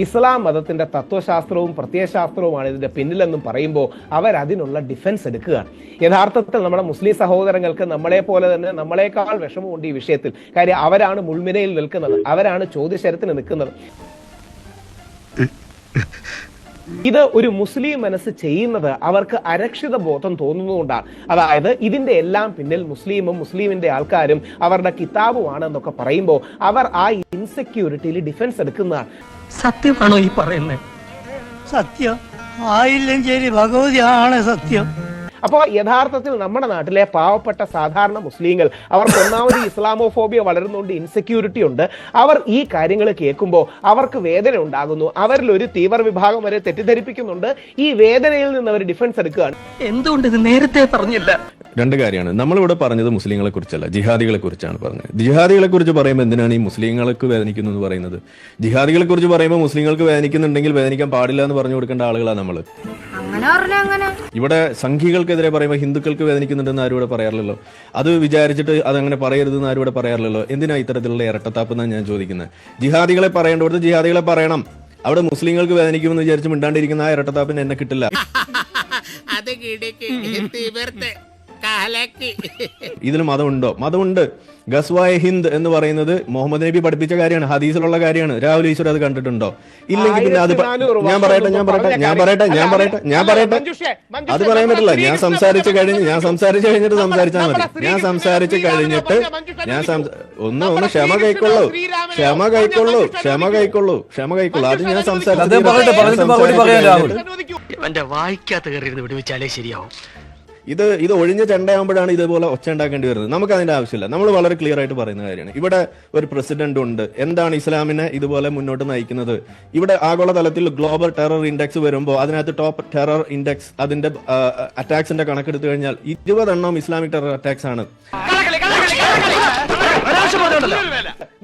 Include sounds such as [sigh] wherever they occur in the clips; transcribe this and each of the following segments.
ഇസ്ലാം മതത്തിന്റെ തത്വശാസ്ത്രവും പ്രത്യയശാസ്ത്രവുമാണ് ഇതിന്റെ പിന്നിലെന്നും പറയുമ്പോൾ അവർ അതിനുള്ള ഡിഫൻസ് എടുക്കുകയാണ്. യഥാർത്ഥത്തിൽ നമ്മുടെ മുസ്ലിം സഹോദരങ്ങൾക്ക് നമ്മളെ പോലെ തന്നെ നമ്മളെക്കാൾ വിഷമമുണ്ട് ഈ വിഷയത്തിൽ. കാര്യം അവരാണ് മുൾമിനയിൽ നിൽക്കുന്നത്. അവരാണ് ചോദ്യശരത്തിന് നിൽക്കുന്നത്. ഇത് ഒരു മുസ്ലിം മനസ്സ് ചെയ്യുന്നത് അവർക്ക് അരക്ഷിത ബോധം തോന്നുന്നതുകൊണ്ടാണ്. അതായത് ഇതിന്റെ എല്ലാം പിന്നിൽ മുസ്ലിമും മുസ്ലിമിന്റെ ആൾക്കാരും അവരുടെ കിതാബുമാണ് എന്നൊക്കെ പറയുമ്പോൾ അവർ ആ ഇൻസെക്യൂരിറ്റിയിൽ ഡിഫൻസ് എടുക്കുന്നതാണ്. സത്യമാണോ ഈ പറയുന്നത്? സത്യം. ആയില്ലെങ്കിൽ ഭഗവതിയാണ് സത്യം. അപ്പോൾ യഥാർത്ഥത്തിൽ നമ്മുടെ നാട്ടിലെ പാവപ്പെട്ട സാധാരണ മുസ്ലിങ്ങൾ അവർക്ക് ഒന്നാമത് ഇസ്ലാമോ ഇസ്ലാമോഫോബിയ വളരുന്നുണ്ട് ഇൻസെക്യൂരിറ്റി ഉണ്ട്. അവർ ഈ കാര്യങ്ങൾ കേൾക്കുമ്പോൾ അവർക്ക് വേദന ഉണ്ടാകുന്നു. അവരിൽ ഒരു തീവ്ര വിഭാഗം വരെ തെറ്റിദ്ധരിപ്പിക്കുന്നുണ്ട്. ഈ വേദനയിൽ നിന്ന് അവർ ഡിഫൻസ് എടുക്കുകയാണ്. എന്തുകൊണ്ട് ഇത് നേരത്തെ പറഞ്ഞില്ല? രണ്ട് കാര്യമാണ്. നമ്മളിവിടെ പറഞ്ഞത് മുസ്ലിങ്ങളെ കുറിച്ചല്ല ജിഹാദികളെ കുറിച്ചാണ് പറഞ്ഞത്. ജിഹാദികളെ കുറിച്ച് പറയുമ്പോൾ എന്തിനാണ് ഈ മുസ്ലിങ്ങൾക്ക് വേദനിക്കുന്നു എന്ന് പറയുന്നത്? ജിഹാദികളെ കുറിച്ച് പറയുമ്പോൾ മുസ്ലിങ്ങൾക്ക് വേദനിക്കുന്നുണ്ടെങ്കിൽ വേദനിക്കാൻ പാടില്ല എന്ന് പറഞ്ഞു കൊടുക്കേണ്ട ആളുകളാണ് നമ്മൾ അങ്ങനെ. ഇവിടെ സംഘികൾക്കെതിരെ പറയുമ്പോൾ ഹിന്ദുക്കൾക്ക് വേദനിക്കുന്നുണ്ടെന്ന് ആരും ഇവിടെ പറയാറില്ലല്ലോ. അത് വിചാരിച്ചിട്ട് അതങ്ങനെ പറയരുതെന്ന് ആരും ഇവിടെ പറയാറില്ലല്ലോ. എന്തിനാ ഇത്തരത്തിലുള്ള ഇരട്ടത്താപ്പ് എന്നാണ് ഞാൻ ചോദിക്കുന്നത്. ജിഹാദികളെ പറയേണ്ടടുത്ത് ജിഹാദികളെ പറയണം. അവിടെ മുസ്ലിങ്ങൾക്ക് വേദനിക്കുമെന്ന് വിചാരിച്ച് മിണ്ടാണ്ടിരിക്കുന്ന ആ ഇരട്ടത്താപ്പിന് എന്നെ കിട്ടില്ല. [laughs] ഇതിൽ മതമുണ്ടോ മതമുണ്ട് ഗസ്വായ ഹിന്ദ് എന്ന് പറയുന്നത് മുഹമ്മദ് നബി പഠിപ്പിച്ച കാര്യമാണ് ഹദീസിലുള്ള കാര്യമാണ് രാഹുൽ ഈശ്വർ അത് കണ്ടിട്ടുണ്ടോ ഇല്ലെങ്കിൽ പിന്നെ അത് ഞാൻ പറയട്ടെ ഞാൻ പറയട്ടെ ഞാൻ പറയട്ടെ ഞാൻ പറയട്ടെ ഞാൻ പറയട്ടെ അത് പറയാൻ പറ്റില്ല ഞാൻ സംസാരിച്ച് കഴിഞ്ഞ് ഞാൻ സംസാരിച്ചു കഴിഞ്ഞിട്ട് സംസാരിച്ചാൽ മതി ഞാൻ സംസാരിച്ച് കഴിഞ്ഞിട്ട് ഞാൻ ഒന്ന് ഒന്ന് ക്ഷമ കൈക്കൊള്ളൂ ക്ഷമ കൈക്കൊള്ളൂ ക്ഷമ കൈക്കൊള്ളൂ ക്ഷമ കൈക്കൊള്ളൂ അത് ഞാൻ സംസാരിച്ചു. എന്റെ വായിക്കാത്ത കയറി വിടുവിച്ചാലേ ശരിയാവും ഇത് ഇത് ഒഴിഞ്ഞ ചെണ്ടയാകുമ്പോഴാണ് ഇതുപോലെ ഒച്ച ഉണ്ടാക്കേണ്ടി വരുന്നത്. നമുക്ക് അതിന്റെ ആവശ്യമില്ല. നമ്മൾ വളരെ ക്ലിയർ ആയിട്ട് പറയുന്ന കാര്യമാണ്. ഇവിടെ ഒരു പ്രസിഡന്റ് ഉണ്ട്. എന്താണ് ഇസ്ലാമിനെ ഇതുപോലെ മുന്നോട്ട് നയിക്കുന്നത്? ഇവിടെ ആഗോളതലത്തിൽ ഗ്ലോബൽ ടെറർ ഇൻഡെക്സ് വരുമ്പോൾ അതിനകത്ത് ടോപ്പ് ടെറർ ഇൻഡെക്സ് അതിന്റെ അറ്റാക്സിന്റെ കണക്കെടുത്തു കഴിഞ്ഞാൽ ഇരുപതെണ്ണം ഇസ്ലാമിക് ടെറർ അറ്റാക്സ് ആണ്.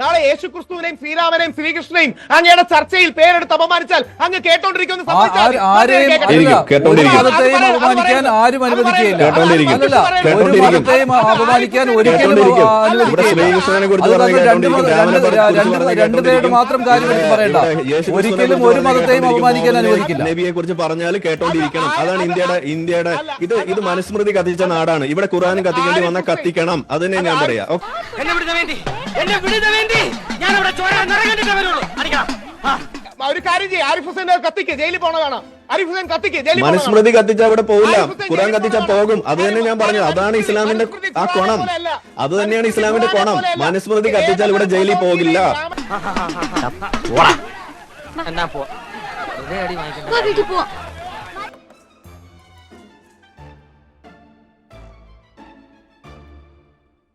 നാളെ യേശു ക്രിസ്തുവിനെയും ശ്രീരാമനെയും ശ്രീകൃഷ്ണനെയും അങ്ങയുടെ ചർച്ചയിൽ പേരെടുത്ത് അപമാനിച്ചാൽ അങ്ങ് കേട്ടോണ്ടിരിക്കുമെന്ന് അപമാനിക്കാൻ ആരും. അനുവദിക്കുകയില്ല. അപമാനിക്കാൻ ഒരിക്കലും രണ്ട് പേരുടെ മാത്രം കാര്യം പറയണ്ട. ഒരിക്കലും ഒരു മതത്തെയും അപമാനിക്കാൻ അനുവദിക്കില്ല. നബിയെ കുറിച്ച് പറഞ്ഞാൽ കേട്ടോണ്ടിരിക്കണം. അതാണ് ഇന്ത്യയുടെ ഇന്ത്യയുടെ ഇത് ഇത് മനുസ്മൃതി കത്തിച്ച നാടാണ്. ഇവിടെ ഖുറാനും കത്തിക്കേണ്ടി വന്ന കത്തിക്കണം. അത് തന്നെ ഞാൻ പറയാം. എന്നെ വിടുന്ന വേണ്ടി ഞാൻ അവിടെ ചോരാൻ നിറകണ്ടിട്ടേ വരുള്ളൂ. അടിക്കാം ഒരു കാര്യം ചെയ്യും. ആരിഫ് ഹുസൈൻ കത്തിക്ക്. ജയിലിൽ പോണതാണ്. ആരിഫ് ഹുസൈൻ കത്തിക്ക്. ജയിലിൽ. മനുസ്മൃതി കത്തിച്ച അവിടെ പോവില്ല. കത്തിച്ച ഖുറാൻ ജയിലിൽ പോകും. അത് തന്നെ ഞാൻ പറഞ്ഞു. അതാണ് ഇസ്ലാമിന്റെ ആ കോണം. അത് തന്നെയാണ് ഇസ്ലാമിന്റെ കോണം. മനുസ്മൃതി കത്തിച്ചാൽ ഇവിടെ ജയിലിൽ പോകില്ല. എന്നാ പോ വീട്ടിൽ പോവാം.